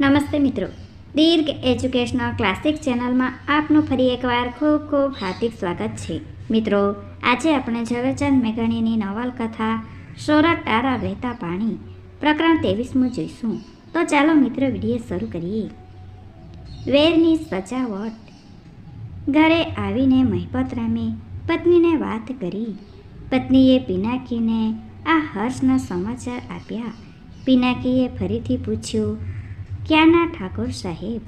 નમસ્તે મિત્રો. દીર્ઘ educational classic ચેનલમાં આપનું ફરી એકવાર ખૂબ ખૂબ હાર્દિક સ્વાગત છે. મિત્રો, આજે આપણે ઝવેરચંદ મેઘાણીની નવલકથા સોરઠ તારા વહેતા પાણી પ્રકરણ ત્રેવીસમું જોઈશું. તો ચાલો મિત્રો વીડિયો શરૂ કરીએ. વેરની સજાવટ. ઘરે આવીને મહિપતરામે પત્નીને વાત કરી. પત્નીએ પિનાકીને આ હર્ષના સમાચાર આપ્યા. પિનાકીએ ફરીથી પૂછ્યું ક્યાંના ઠાકોર સાહેબ?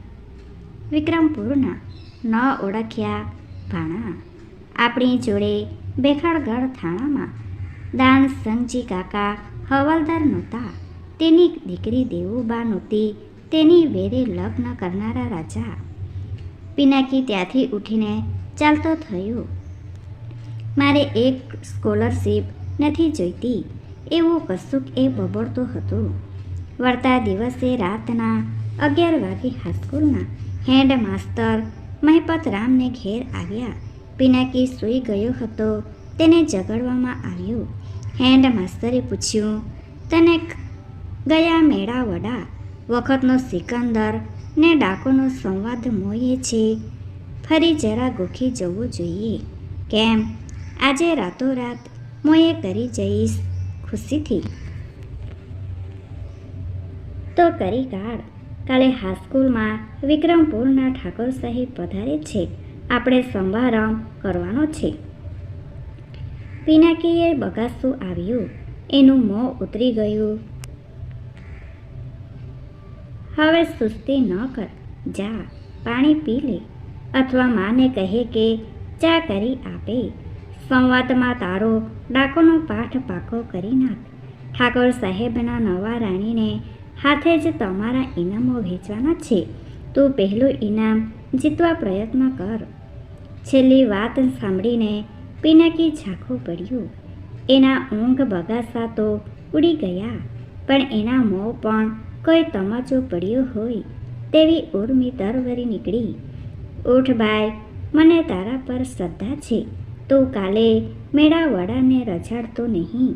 વિક્રમપુરના ન ઓળખ્યા ભાણા. આપણી જોડે બેખાડગઢ થાણામાં દાન સંગજી કાકા હવાલદાર નહોતા. તેની દીકરી દેવુબા નહોતી. તેની વેરે લગ્ન કરનારા રાજા. પિનાકી ત્યાંથી ઉઠીને ચાલતો થયો. મારે એક સ્કોલરશીપ નથી જોઈતી. એવું કશુંક એ બબડતો હતો. વળતા દિવસે રાતના અગિયાર વાગે હાઈસ્કૂલના હેડ માસ્તર મહેપત રામને ઘેર આવ્યા. પિનાકી સૂઈ ગયો હતો. તેને જગાડવામાં આવ્યો. હેન્ડ માસ્તરે પૂછ્યું, તને ગયા મેળા વડા, વખતનો સિકંદર ને ડાકોનો સંવાદ મોયે છે? ફરી જરા ગોખી જવું જોઈએ. કેમ? આજે રાતોરાત મોયે કરી જઈશ. ખુશીથી તો કરી કાઢ કાલે હાઈસ્કૂલમાં વિક્રમપુરના ઠાકોર સાહેબ પધારે છે. આપણે સમારંભ કરવાનો છે. પિનાકીએ બગાસું આવ્યું. એનું મોં ઉતરી ગયું. હવે સુસ્તી ન કર. જા, પાણી પી લે. અથવા માને કહે કે ચા કરી આપે. સંવાદમાં તારો ડાકોનો પાઠ પાકો કરી નાખ. ઠાકોર સાહેબના નવા રાણીને હાથે જ તમારા ઇનામો વહેંચવાના છે. તું પહેલું ઇનામ જીતવા પ્રયત્ન કર. છેલ્લી વાત સાંભળીને પિનાકી ઝાંખું પડ્યું. એના ઊંઘ બગાસા તો ઉડી ગયા, પણ એના મોં પણ કોઈ તમાચો પડ્યો હોય તેવી ઉર્મી તરવરી નીકળી. ઉઠ ભાઈ, મને તારા પર શ્રદ્ધા છે. તું કાલે મેળા વડાને રજાડતો નહીં.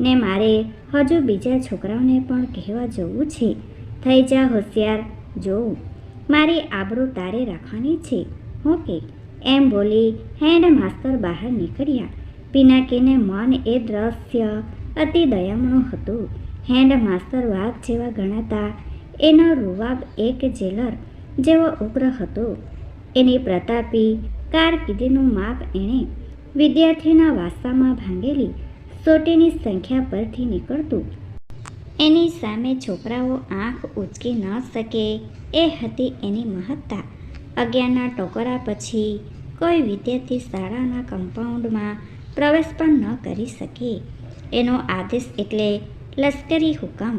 ને મારે હજુ બીજા છોકરાઓને પણ કહેવા જવું છે. થઈ જા હોશિયાર, જોઉં. મારી આબરૂ તારે રાખવાની છે. હું કે, એમ બોલી હેન્ડ માસ્તર બહાર નીકળ્યા. પિનાકીને મન એ દ્રશ્ય અતિ દયામણું હતું. હેન્ડ માસ્તર વાઘ જેવા ગણાતા એનો રૂવાબ એક જેલર જેવો ઉગ્ર હતો. એની પ્રતાપી કારકિર્દીનું માપ એણે વિદ્યાર્થીના વાસ્તામાં ભાંગેલી. સોટીની સંખ્યા પરથી નીકળતું. એની સામે છોકરાઓ આંખ ઉંચકી ન શકે. એ હતી એની મહત્તા. અગિયારના ટોકરા પછી કોઈ વિદ્યાર્થી શાળાના કમ્પાઉન્ડમાં પ્રવેશ પણ ન કરી શકે. એનો આદેશ એટલે લશ્કરી હુકમ.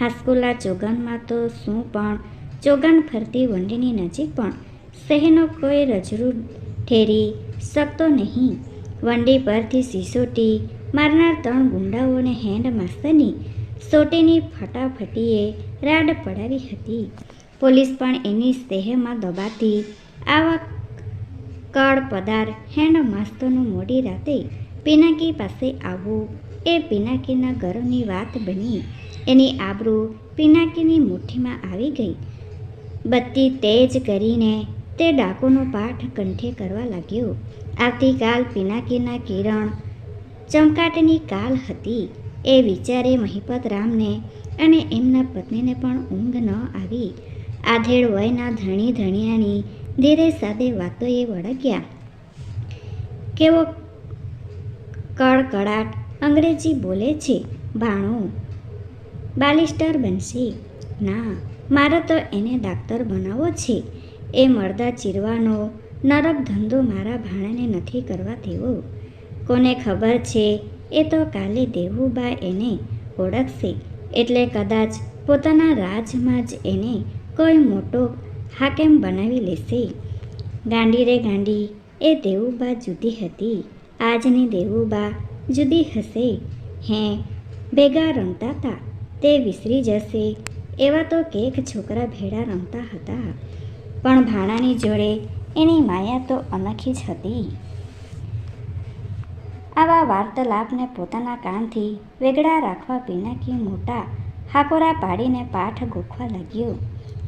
હાસ્કુલા ચોગનમાં તો શું પણ? ચોગન ફરતી વંડીની નજીક પણ. શહેરનો કોઈ રજરૂ ઠેરી શકતો નહીં. વંડી પરથી સિસોટી મારનાર ત્રણ ગુંડાઓને હેન્ડ માસ્તરની સોટીની ફટાફટીએ રાડ પડાવી હતી. પોલીસ પણ એની સ્નેહમાં દબાતી આવા કળ પદાર હેન્ડ માસ્તરનું મોડી રાતે પિનાકી પાસે આવવું એ પિનાકીના ગર્વની વાત બની. એની આબરૂ પિનાકીની મુઠ્ઠીમાં આવી ગઈ. બત્તી તેજ કરીને તે ડાકોનો પાઠ કંઠે કરવા લાગ્યો. આવતીકાલ પિનાકીના કિરણ ચમકાટની કાલ હતી. એ વિચારે મહિપત રામને અને એમના પત્નીને પણ ઊંઘ ન આવી. આધેડ વયના ધણી ધણિયાની ધીરે સાદે વાતોએ વળગ્યા. કેવો કડકડાટ અંગ્રેજી બોલે છે, ભાણું. બાલિસ્ટર બનશે. ના, મારે તો એને ડાક્ટર બનાવવો છે. એ મરદા ચીરવાનો નરક ધંધો મારા ભાણાને નથી કરવા દેવો. કોને ખબર છે, એ તો કાલે દેવુબા એને ઓળખશે. એટલે કદાચ પોતાના રાજમાં જ એને કોઈ મોટો હાકેમ બનાવી લેશે. ગાંડી રે ગાંડી, એ દેવુબા જુદી હતી. આજની દેવુબા જુદી હશે. હે, ભેગા રમતા હતા તે વિસરી જશે. એવા તો કેક છોકરા ભેડા રમતા હતા. પણ ભાણાની જોડે એની માયા તો અનખી જ હતી. આવા વાર્તાલાપને પોતાના કાનથી વેગળા રાખવા પિનાકી મોટા હાકોરા પાડીને પાઠ ગોખવા લાગ્યો.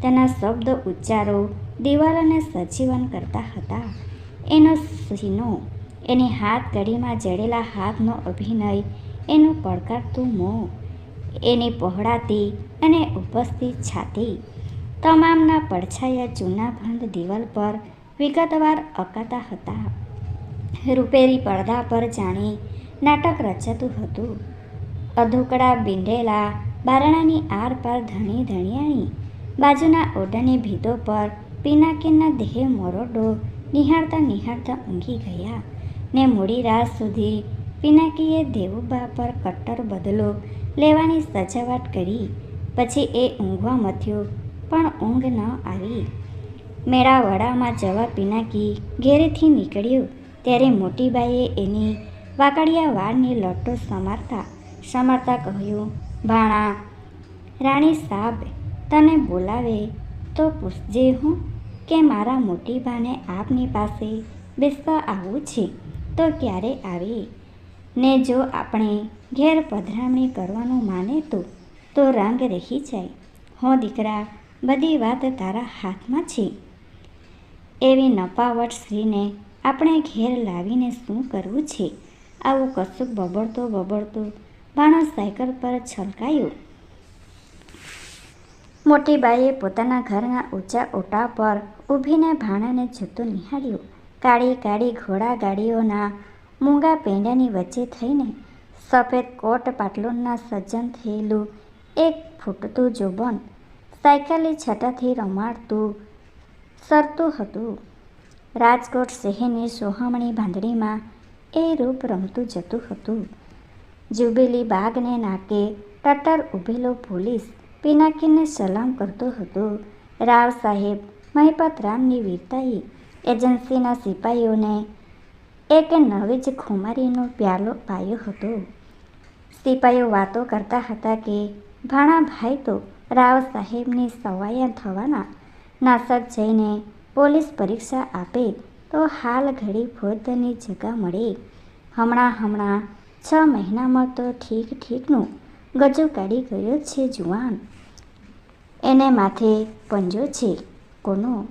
તેના શબ્દ ઉચ્ચારો દિવાલોને સજીવન કરતા હતા. એનો સીનો, એની હાથ કડીમાં જડેલા હાથનો અભિનય, એનું પડકારતું મોં, એની પહોળાતી અને ઉપસ્થિત છાતી તમામના પડછાયા ચૂનાભંધ દિવાલ પર વિગતવાર અકાતા હતા. રૂપેરી પડદા પર જાણે નાટક રચાતું હતું. અધૂકડા બીંડેલા બારણાની આરપાર ધણી ધણિયાણી, બાજુના ઓઢાની ભીતો પર પિનાકીના દેહ મોરોડો નિહાળતા નિહાળતા ઊંઘી ગયા ને મોડી રાત સુધી પિનાકીએ દેવુબા પર કટ્ટર બદલો લેવાની સજાવટ કરી. પછી એ ઊંઘવા મથ્યો પણ ઊંઘ ન આવી. મેળાવડામાં જવા પિનાકી ઘેરેથી નીકળ્યું. ત્યારે મોટીબાઈએ એની વાકડિયા વાળની લટો સમારતા સમારતા કહ્યું, ભાણા, રાણી સાબ તને બોલાવે તો પૂછજે હું કે મારા મોટીબાને આપની પાસે બેસવા આવવું છે તો ક્યારે આવે? ને જો આપણે ઘેર પધરામણી કરવાનું માને તો તો રંગ રહી જાય. હો દીકરા બધી વાત તારા હાથમાં છે. એવી નપાવટ સ્ત્રીને આપણે ઘેર લાવીને શું કરવું છે? આવું કશુંક બબડતો બબડતો ભાણો સાયકલ પર છલકાયું. મોટી બાઈએ પોતાના ઘરના ઊંચા ઓટા પર ઊભીને ભાણાને જૂતું નિહાળ્યું. કાળી કાળી ઘોડા ગાડીઓના મૂંગા પેંડાની વચ્ચે થઈને સફેદ કોટ પાટલુનના સજ્જન થયેલું એક ફૂટતું જોબન સાયકલની છટાથી રમાડતું, સરતું હતું. રાજકોટ શહેરની સોહમણી બાંધણીમાં એ રૂપ રમતું જતું હતું. જુબેલી બાગને નાકે ટટ્ટર ઊભેલો પોલીસ પિનાકીને સલામ કરતો હતો. રાવ સાહેબ મહિપતરામની વીરતાએ એજન્સીના સિપાહીઓને એક નવી જ ખુમારીનો પ્યાલો પાયો હતો. સિપાહીઓ વાતો કરતા હતા કે, ભાણાભાઈ તો રાવ સાહેબની સવાયા થવાના નાસક જઈને પોલીસ પરીક્ષા આપે તો હાલ ઘડી ફોજદારની જગા મળે. હમણાં હમણાં છ મહિનામાં તો ઠીક ઠીકનું ગજુ કાઢી ગયો છે જુવાન. એને માથે પંજો છે કોનો?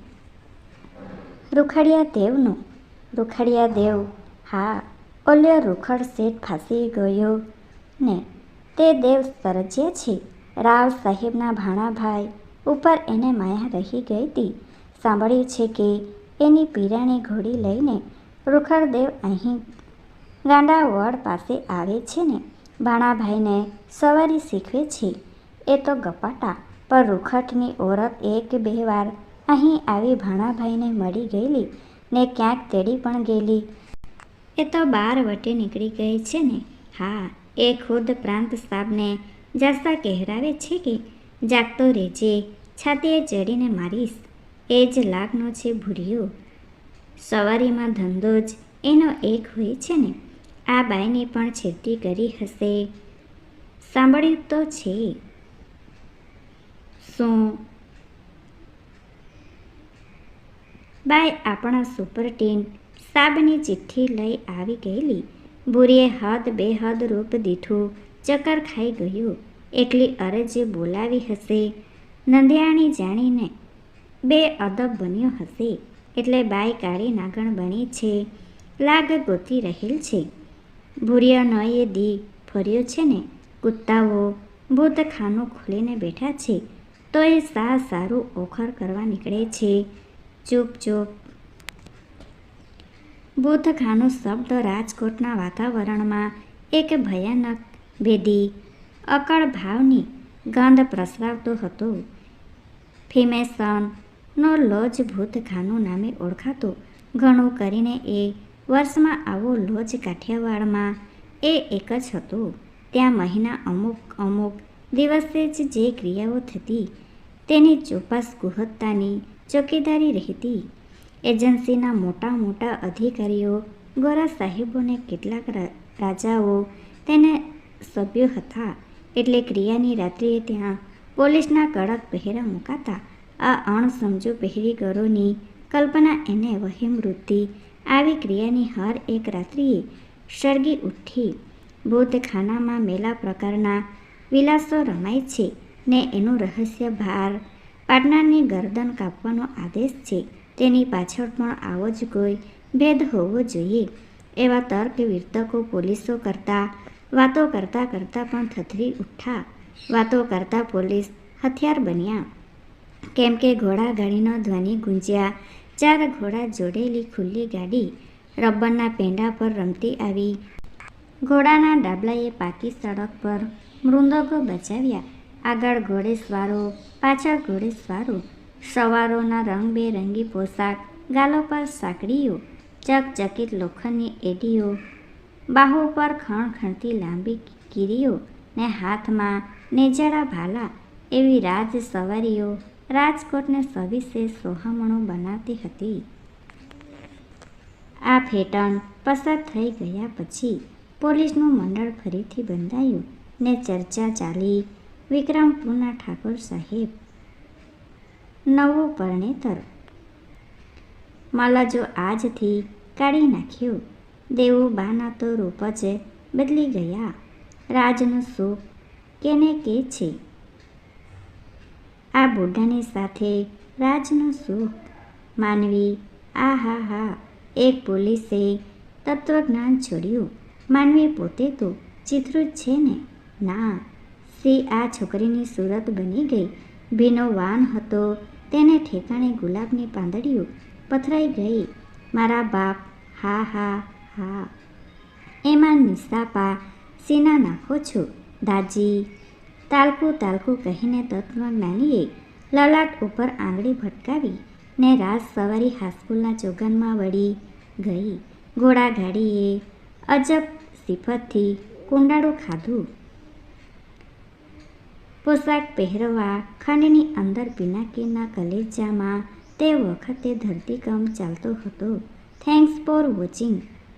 રૂખડિયા દેવનો. રૂખડિયા દેવ, હા, ઓલ્યો રૂખડ શેઠ ફાંસી ગયો ને તે દેવ સરજ્યા છે. રાવ સાહેબના ભાણાભાઈ ઉપર એને માયા રહી ગઈ હતી સાંભળ્યું છે કે એની પીરાણી ઘોડી લઈને રૂખડદેવ અહીં ગાંડા વડ પાસે આવે છે ને. ભાણાભાઈને સવારી શીખવે છે. એ તો ગપાટા, પણ રૂખટની ઓરત એક બે વાર અહીં આવી ભાણાભાઈને મળી ગયેલી ને ક્યાંક તેડી પણ ગયેલી. એ તો બાર વટે નીકળી ગઈ છે ને. હા, એ ખુદ પ્રાંત સાબને જાસ્તા કહેરાવે છે કે, જાગતો રહેજે, છાતીએ ચડીને મારીશ. એ જ લાગનો છે ભૂરિયો સવારીમાં ધંધો જ, એનો એક હોય છે ને, આ બાઈને પણ છેતી કરી હશે. સાંભળ્યું તો છે. શું? બાઈ આપણા સુપરટીન સાબની ચિઠ્ઠી લઈ આવી ગયેલી. ભૂરીએ હદ બેહદ રૂપ દીઠું ચક્કર ખાઈ ગયું. એટલી અરજે બોલાવી હશે. નંદિયાણી જાણીને બે અદબ બન્યો હશે. એટલે બાઈ કાળી નાગણ બની છે. લાગ ગોતી રહેલ છે. ભૂરિયા નયે દી ફર્યો છે ને કૂતાઓ ભૂતખાનું ખોલીને બેઠા છે. તો એ સા સારું ઓખર કરવા નીકળે છે. ચૂપ ચૂપ. બુદ્ધખાનો શબ્દ રાજકોટના વાતાવરણમાં એક ભયાનક ભેદી અકળ ભાવની ગંધ પ્રસરાવતો હતો. ફિમેસનનો લોજ ભૂતખાનું નામે ઓળખાતો ઘણું કરીને એ વર્ષમાં આવો લોજ કાઠિયાવાડમાં એ એક જ હતો. ત્યાં મહિના અમુક અમુક દિવસે જ જે ક્રિયાઓ થતી તેની ચોપાસ ગુહત્તાની ચોકીદારી રહેતી. એજન્સીના મોટા મોટા અધિકારીઓ, ગોરા સાહેબોને કેટલાક રાજાઓ તેને સભ્યો હતા. એટલે ક્રિયાની રાત્રિએ ત્યાં પોલીસના કડક પહેરા મુકાતા આ અણસમજુ પહેરીગરોની કલ્પના એને વહેમૃતિ આવી ક્રિયાની હર એક રાત્રિએ સળગી ઉઠી ભૂતખાનામાં મેલા પ્રકારના વિલાસો રમાય છે ને એનું રહસ્ય ભાર પાર્ટનરની ગરદન કાપવાનો આદેશ છે. તેની પાછળ પણ આવો જ કોઈ ભેદ હોવો જોઈએ એવા તર્ક વિર્તકો પોલીસો કરતા વાતો કરતાં કરતાં પણ થથરી ઉઠા વાતો કરતાં પોલીસ હથિયાર બન્યા. કેમ કે ઘોડાગાડીનો ધ્વનિ ગુંજ્યા. ચાર ઘોડા જોડેલી ખુલ્લી ગાડી રબરના પેંડા પર રમતી આવી. ઘોડાના ડાબલાએ પાકી સડક પર મૃંદકો બચાવ્યા આગળ ઘોડેસવારો પાછળ ઘોડેસવારો સવારોના રંગબેરંગી પોશાક ગાલો પર સાંકડીઓ ચકચકિત લોખંડની એડીઓ બાહુ પર ખણખણતી લાંબી કીરીઓ ને હાથમાં નેજાડા ભાલા એવી રાજ સવારીઓ રાજકોટને સવિશેષ સોહામણો બનાવતી હતી. આ ફેટણ પસાર થઈ ગયા પછી પોલીસનું મંડળ ફરીથી બંધાયું ને ચર્ચા ચાલી. વિક્રમપુરના ઠાકોર સાહેબ, નવું પરણેતર. મલજો આજથી કાઢી નાખ્યો. દેવું બાના તો રૂપ જ બદલી ગયા. રાજનું સુખ કેને કે છે? આ બુઢાની સાથે રાજનું સુખ માનવી આ હા હા એક પોલીસે તત્વજ્ઞાન છોડ્યું. માનવી પોતે તો ચિત્રું જ છે ને? ના સી આ છોકરીની સુરત બની ગઈ. ભીનો વાન હતો, તેને ઠેકાણે ગુલાબની પાંદડીઓ પથરાઈ ગઈ. મારા બાપ, હા હા હા એમાં નિશાપા સીના નાખો છો દાજી, તાલકું તાલકું કહીને તત્વજ્ઞાનીએ લલાટ ઉપર આંગળી ભટકાવી, ને રાજ સવારી હાઈસ્કૂલના ચોગનમાં વળી ગઈ. ઘોડાગાડીએ અજબ સિફતથી કુંડાળું ખાધું. પોશાક પહેરવા ખંડની અંદર પિનાકીના કલેજામાં તે વખતે ધરતીકંપ ચાલતો હતો. Thanks for watching